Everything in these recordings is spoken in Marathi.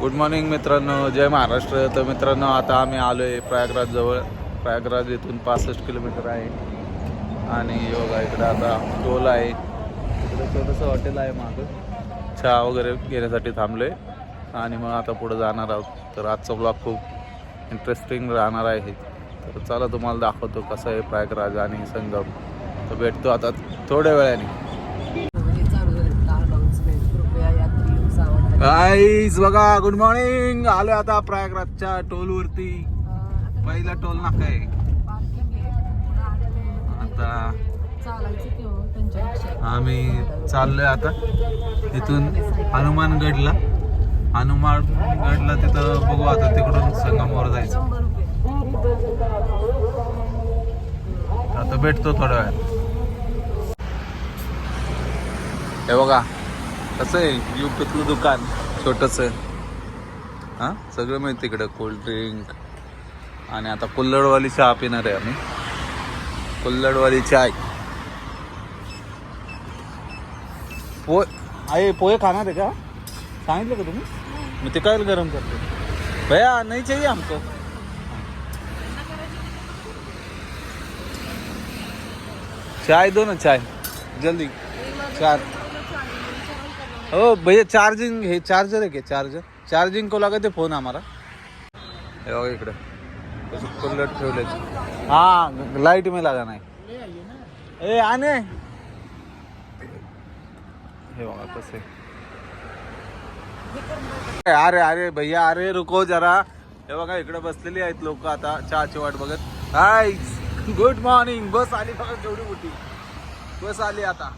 गुड मॉर्निंग मित्रांनो. जय महाराष्ट्र. तर मित्रांनो आता आम्ही आलो आहे प्रयागराज जवळ प्रयागराज इथून पासष्ट किलोमीटर आहे. आणि योगा इकडे. आता टोल आहे. इकडे छोटंसं हॉटेल आहे मागं. चहा वगैरे घेण्यासाठी थांबलो आहे आणि मग आता पुढे जाणार आहोत. तर आजचा ब्लॉग खूप इंटरेस्टिंग राहणार आहे. तर चला तुम्हाला दाखवतो कसं आहे प्रयागराज आणि संगम. तर भेटतो आता थोड्या वेळाने. गाईज बघा गुड मॉर्निंग आलो आता प्रयागराजच्या टोल वरती पहिला टोल नाका आहे. आता आम्ही चाललोय आता तिथून हनुमानगडला. हनुमानगडला तिथं बघू आता तिकडून संगमावर जायचं. आता भेटतो थोड्या वेळात. हे बघा कसं आहे? युपीतलं दुकान छोटस. हां? सगळं मिळतं इकडं. कोल्ड्रिंक आणि आता कुल्लडवाली चहा पिणार आहे आम्ही. कुल्लडवाली चाय. पोहे आहे पोहे खाणार आहे का? सांगितलं का तुम्ही? मी ते काय गरम करते? भैया नाही चाहिए हमको? चाय दो ना चाय. जल्दी. चार. हो भैया चार्जिंग हे चार्जर आहे का चार्जर चार्जिंग को लगा ते फोन आम्हाला. हे इकडे. कशी कुल्लट ठेवले हा लाइट मी लागा नाही. ए आणे हे बघा कसे अरे अरे भैया अरे रुको जरा. हे बघा इकडे बसलेली आहेत लोक आता चहाची वाट बघत. हाय गुड मॉर्निंग बस आली बघा जेवढी मोठी. बस आली आता.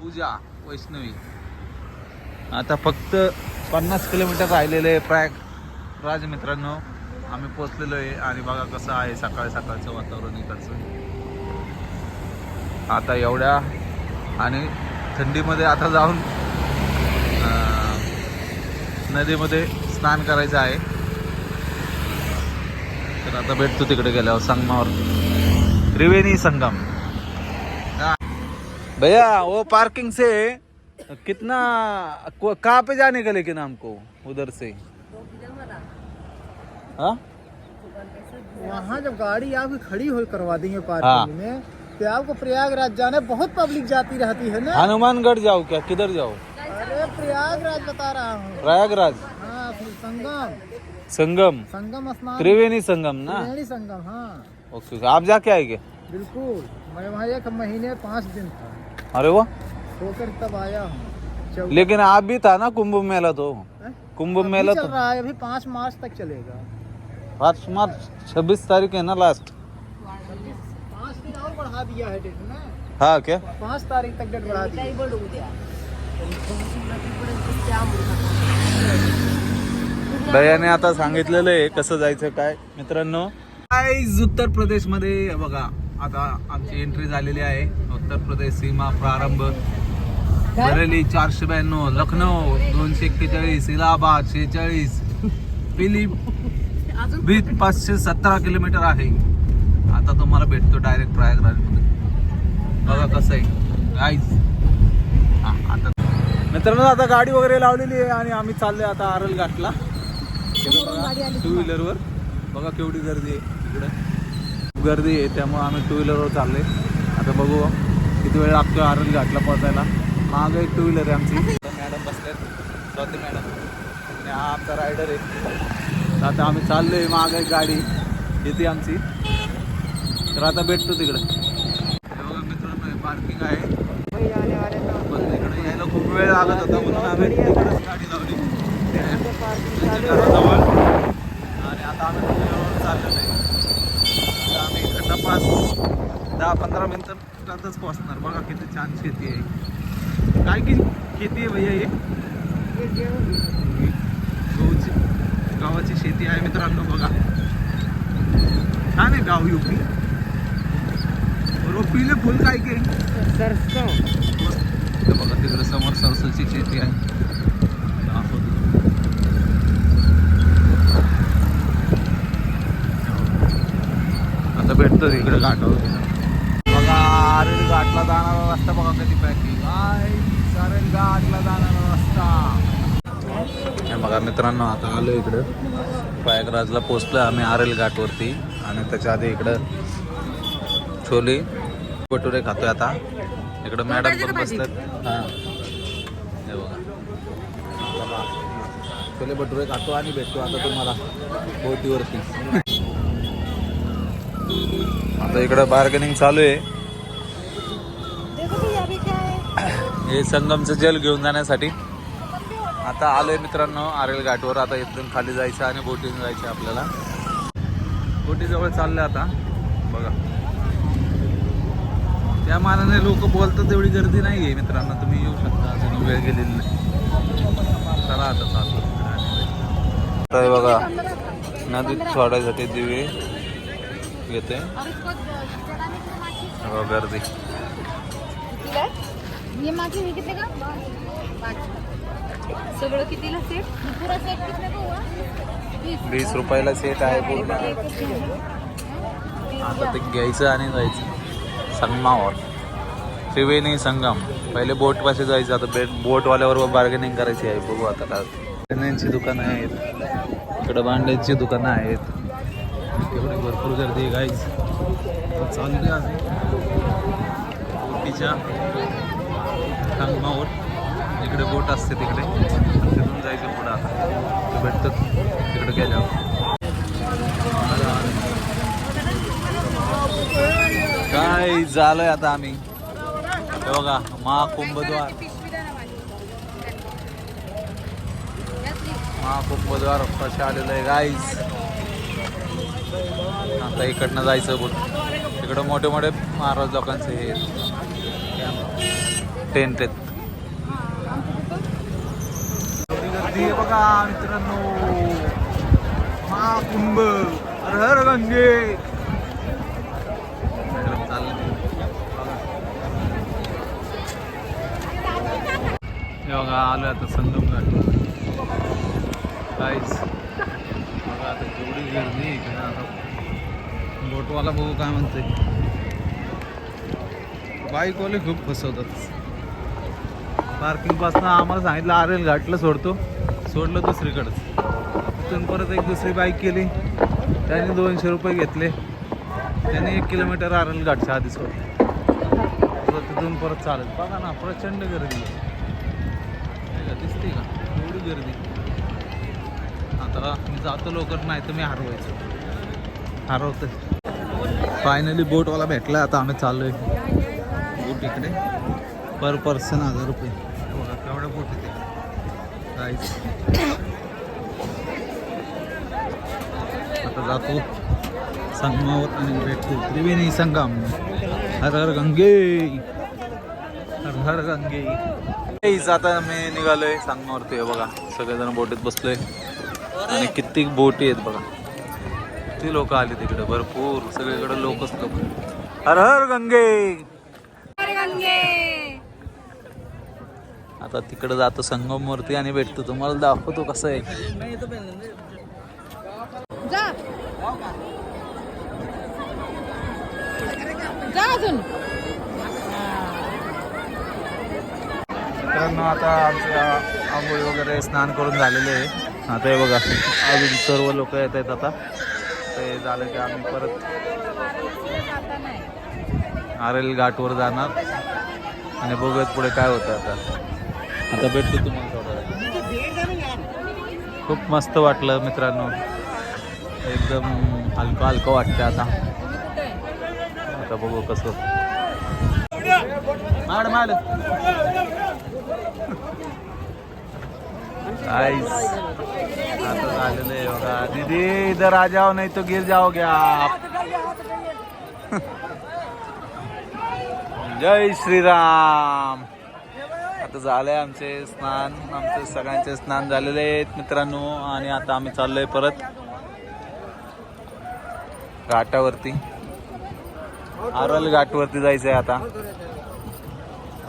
पूजा वैष्णवी. आता फक्त पन्नास किलोमीटर राहिलेले आहे प्रयाग राज मित्रांनो आम्ही पोचलेलो आहे आणि बघा कसं आहे सकाळ सकाळचं वातावरण इकडचं. आता एवढ्या आणि थंडीमध्ये आता जाऊन नदीमध्ये स्नान करायचं आहे. तर आता भेटतो तिकडे गेल्यावर संगमावर. त्रिवेणी संगम. भैया ओ पार्किंग से कितना कहाँ पे जाने का लेकिन हमको? उधर से। हाँ? वहाँ जब गाड़ी आपकी खड़ी हो करवा देंगे हाँ। पार्किंग में तो आपको प्रयागराज जाने बहुत पब्लिक जाती रहती है ना? हनुमानगढ़ जाओ क्या? किधर जाओ? अरे प्रयागराज बता रहा हूँ। प्रयागराज? हाँ संगम। संगम? संगम स्नान त्रिवेणी संगम ना? त्रिवेणी संगम हाँ। ओके आप जाके आएँगे? बिल्कुल। मैं वहाँ एक महीने पाँच दिन था। अरे वाह! होकर तब आया हूँ। लेकिन आप भी था ना कुंभ मेला तो। हैं? कुंभ मेला चल तो। रहा है अभी पाँच मार्च तक चलेगा। पाँच मार्च छब्बीस तारीख है ना लास्ट पाँच दिन और बढ़ा दिया है डेट में हाँ क्या? पाँच तारीख तक डेट बढ़ा दिया। त्या दयाने आता सांगितलेलं आहे कसं जायचं काय? मित्रांनो गाईज उत्तर प्रदेशमध्ये बघा आता आमची एंट्री झालेली आहे. उत्तर प्रदेश सीमा प्रारंभ. बरेली चारशे ब्याण्णव लखनौ दोनशे एक्केचाळीस इलाहाबाद शेहेचाळीस पिलीभीत पाचशे सतरा किलोमीटर आहे. आता तुम्हाला भेटतो डायरेक्ट प्रयागराजमध्ये बघा कसं आहे. गाईज हा आता मित्रांनो आता गाडी वगैरे लावलेली आहे आणि आम्ही चाललोय आता आरल घाटला टू व्हीलरवर बघा केवढी गर्दी आहे इकडं. गर्दी आहे त्यामुळे आम्ही टू व्हीलरवर चाललोय. आता बघू किती वेळ लागतो आरल घाटला पोहोचायला. माग एक टू व्हीलर आहे आमची. मॅडम बसल्यात स्वाती मॅडम आणि हा आमचा रायडर आहे. आता आम्ही चाललोय माग एक गाडी. येते आमची. तर आता भेटतो तिकडं. बघा मित्रांनो पार्किंग आहे. पण इकडे यायला खूप वेळ लागत होता म्हणून आम्ही तिकडेच गाडी लावली. घराजवळ. आणि आता आम्ही चाललेलो आहे आम्ही इकडनं पाच दहा पंधरा मिनिटातच पोहोचणार. बघा किती छान शेती आहे. काय की शेती आहे भैया हे? गहूची गावाची शेती आहे मित्रांनो बघा. छान आहे गाव युपी रोपीले फुल काय की? सरसो बघा तिकडे समोर सरसोची शेती आहे. आता भेटतो इकडे घाटावर. बघा अरे घाटला जाणारा रस्ता बघा कधी पॅकिंग. जाणारा रस्ता. हे बघा मित्रांनो आता आलो इकडं. प्रयागराजला पोचलो आम्ही आरेल घाटवरती आणि त्याच्या आधी इकडं छोले भटुरे खातोय आता. इकडं मॅडम पण बसतात हां. हे बघा. छोले भटुरे खातो आणि भेटतो आता तुम्हाला बोटीवरती. आता इकडं बार्गेनिंग चालू आहे. हे संगमचं जल घेऊन जाण्यासाठी. आता आलोय मित्रांनो आरेल घाटवर. आता इथून खाली जायचं आणि बोटीने जायचं आपल्याला. बोटीजवळ चाललं आता. बघा. त्या मानाने लोक बोलतात तेवढी गर्दी नाही आहे मित्रांनो. तुम्ही येऊ शकता अजून वेळ गेलेली नाही. चला आता चालतो आता बघा नदीत सोडायसाठी दिवे येते गर्दी. माझे हे कितने का? सगळं कितीला सेट पूरा सेट कितने का हुआ? बीस वीस रुपयाला सेट आहे पूर्ण. आता ते घ्यायचं आणि जायचं. संगमावर. त्रिवेणी संगम. पहिले बोट पाशी जायचं. आता बेट बोटवाल्यावर बार्गेनिंग करायची आहे. बघू आता काय पेन्यांची दुकानं आहेत. इकडं भांड्याची दुकानं आहेत. एवढी भरपूर गर्दी गाईज चालली आहे बोटीच्या संगमावर इकडे बोट असते तिकडे. तिथून जायचं पुढं आता. ते भेटतात. तिकडे गेल्यावर. काय झालंय आता आम्ही? बघा महाकुंभद्वार. महाकुंभद्वार कसे आलेलं आहे गाईज आता इकडनं जायचं बोल तिकडं मोठे मोठे महाराज लोकांचे हे. टेंट आहेत बघा मित्रांनो. महाकुंभ हर गंगे. बघा आलो आता संगम घाट काहीच बघा आता केवढी गर्दी इकडे आता. बोटवाला बघू काय म्हणते बाईकवाले खूप फसवतात. पार्किंगपासून आम्हाला सांगितलं आरेल घाटला सोडतो. सोडलं दुसरीकडंच तिथून परत एक दुसरी बाईक केली. त्याने दोनशे रुपये घेतले. त्याने एक किलोमीटर आरेल घाटच्या आधी सोडलं. परत तिथून परत चालत. बघा ना प्रचंड गर्दी आहे. का दिसते का? एवढी गर्दी. आता मी जातो लवकर नाही तर मी हरवायचो. हरवतो फायनली बोटवाला भेटला. आता आम्ही चाललोय. बोट इकडे. पर पर्सन हजार रुपये. बघा केवढ्या बोट आता जातो. संगमावर आणि भेटतो. त्रिवेणी संगम. हर हर गंगे. हर हर गंगे. काहीच आता मी निघालोय संगमावरती. आहे बघा सगळेजण बोटीत बसलोय. आणि कित्येक बोटी आहेत बघा. किती लोक आली तिकडे? भरपूर. सगळीकडे लोकच लोक. हर हर गंगे. आता तिकडे जातो संगमवरती आणि भेटतो. तुम्हाला दाखवतो कसं आहे. मित्रांनो आता आमचे आंघोळी वगैरे स्नान करून झालेले आहे. आता हे बघा अजून सर्व लोक येत आहेत आता. ते झालं की आम्ही परत आरेल घाटवर जाणार. आणि बघूयात पुढे काय होतं आता. आता भेटतो तुम्हाला खूप मस्त वाटलं मित्रांनो. एकदम हलकं हलकं वाटतं आता. आता बघू कसं. माड माड. दीदी इधर आ जाओ नहीं तो गिर जाओगे आप जय श्रीराम. आता झालंय आमचे स्नान आमचे सगळ्यांचे स्नान झालेले आहेत मित्रांनो आणि आता आम्ही चाललोय परत घाटावरती. आरल घाटवरती जायचंय आता.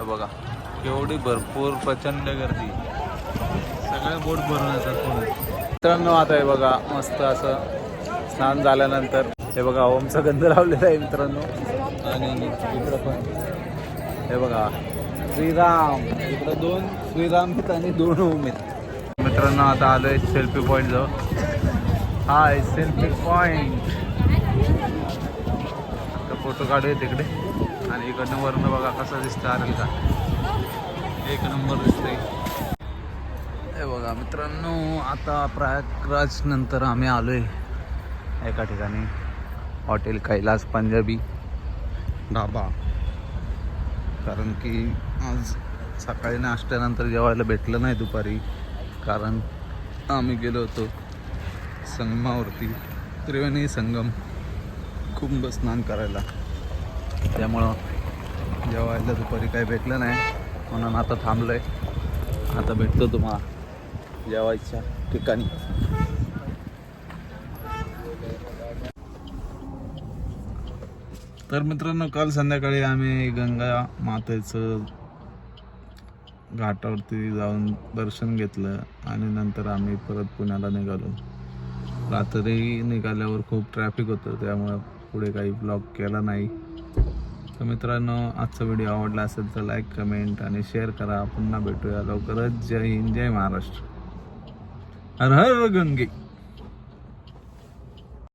बघा एवढी भरपूर प्रचंड गर्दी. सगळे बोट भरून मित्रांनो आता हे बघा मस्त असं स्नान झाल्यानंतर. हे बघा ओमचा गंध लावलेला आहे मित्रांनो. आणि इकडं पण. हे बघा श्रीराम. इकडं दोन श्रीराम आहेत आणि दोन ओम आहेत. मित्रांनो आता आलोय सेल्फी पॉईंट जवळ. हाय सेल्फी पॉईंट फोटो काढूया तिकडे. आणि इकडनं वरनं बघा कसा दिसतं आरेल का एक नंबर दिसतंय. हे बघा मित्रांनो आता प्रयागराज नंतर आम्ही आलोय. एका ठिकाणी. हॉटेल कैलास पंजाबी. ढाबा. कारण की आज सकाळी नाश्त्यानंतर जेवायला भेटलं नाही दुपारी. कारण आम्ही गेलो होतो संगमावरती त्रिवेणी संगम कुंभ स्नान करायला. त्यामुळं जेवायला दुपारी काही भेटलं नाही. म्हणून आता थांबलं आहे आता भेटतो तुम्हाला. जेवायच्या ठिकाणी. तर मित्रांनो काल संध्याकाळी आम्ही गंगा मातेचं घाटावरती जाऊन दर्शन घेतलं आणि नंतर आम्ही परत पुण्याला निघालो. रात्री निघाल्यावर खूप ट्रॅफिक होतं त्यामुळं पुढे काही ब्लॉग केला नाही. तर मित्रांनो आजचा व्हिडिओ आवडला असेल तर लाईक कमेंट आणि शेअर करा. पुन्हा भेटूया लवकरच. जय हिंद जय महाराष्ट्र. हर हर गंगे.